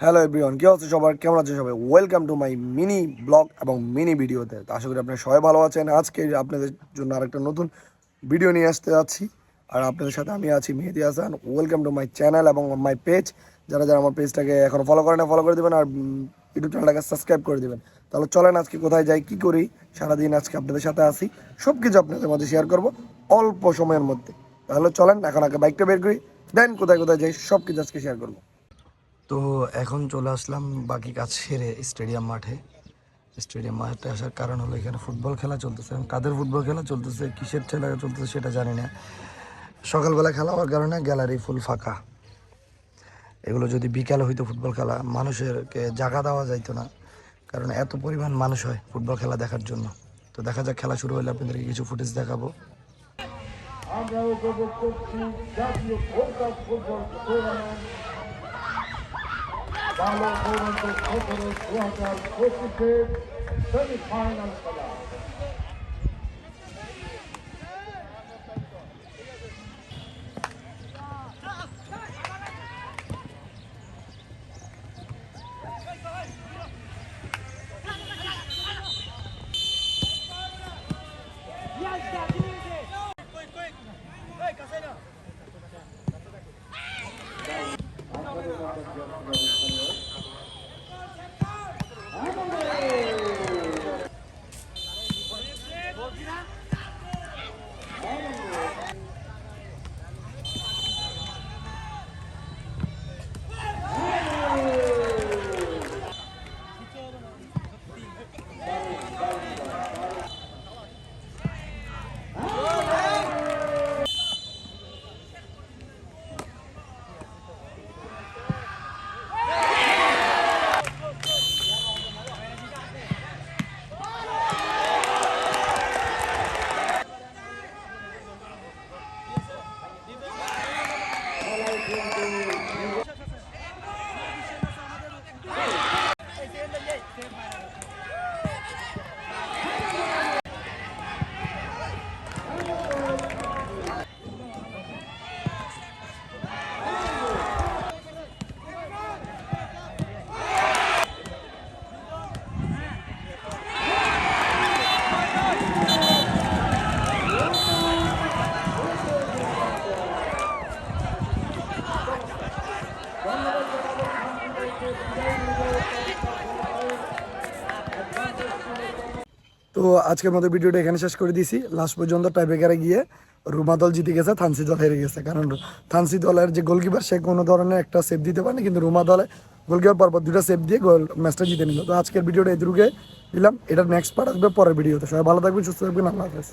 Hello everyone কি আছে সবার? কেমন আছে সবাই? Welcome to my mini blog এবং মিনি ভিডিওতে আশা করি আপনারা সবাই ভালো আছেন। আজকে আপনাদের জন্য আরেকটা নতুন ভিডিও নিয়ে আসতে যাচ্ছি। আর আপনাদের সাথে আমি আছি Mehedi Hasan. Welcome to my channel এবং মাই পেজ যারা যারা আমার পেজটাকে এখন ফলো করে না ফলো করে দেবেন। আর ইউটিউব চ্যানেলটাকে সাবস্ক্রাইব করে দেবেন। তাহলে চলেন আজকে কোথায় যাই, কী করি? সারাদিন আজকে আপনাদের সাথে আসি সব কিছু আপনাদের মধ্যে শেয়ার করব অল্প সময়ের মধ্যে। তাহলে চলেন, এখন আগে বাইকটা বের করি। দেন কোথায় কোথায় যাই সব কিছু আজকে শেয়ার করব। তো এখন চলে আসলাম বাকি কাজ সেরে স্টেডিয়াম মাঠে। স্টেডিয়াম মাঠে আসার কারণ হলো এখানে ফুটবল খেলা চলতেছে। এখন কাদের ফুটবল খেলা চলতেছে, কিসের খেলা চলতেছে সেটা জানি না। সকালবেলা খেলা হওয়ার কারণে গ্যালারি ফুল ফাঁকা। এগুলো যদি বিকালে হইতো ফুটবল খেলা, মানুষেরকে জায়গা দেওয়া যাইতো না। কারণ এত পরিমাণ মানুষ হয় ফুটবল খেলা দেখার জন্য। তো দেখা যাক খেলা শুরু হলে আপনাদেরকে কিছু ফুটেজ দেখাবো। আমরা উপভোগ করছি জাতীয় football tournament Bala Kovacic opening squad of 50 semi-final for that. তো আজকের মতো ভিডিওটা এখানে শেষ করে দিয়েছি। লাস্ট পর্যন্ত টাইব্রেকারে গিয়ে রুমা দল জিতে গেছে, থানসি দল হেরে গেছে। কারণ থানসি দলের যে গোলকিপার সে কোনো ধরনের একটা সেভ দিতে পারেনি, কিন্তু রুমা দলে গোলকিপার পরপর দুটো সেভ দিয়ে গোল ম্যাচটা জিতে নিল। তো আজকের ভিডিওটা এদুরুকে দিলাম। এটা নেক্সট পার্ট আসবে পরের ভিডিওতে সবাই ভালো থাকবেন, সুস্থ থাকবেন, আল্লাহ হাফেজ।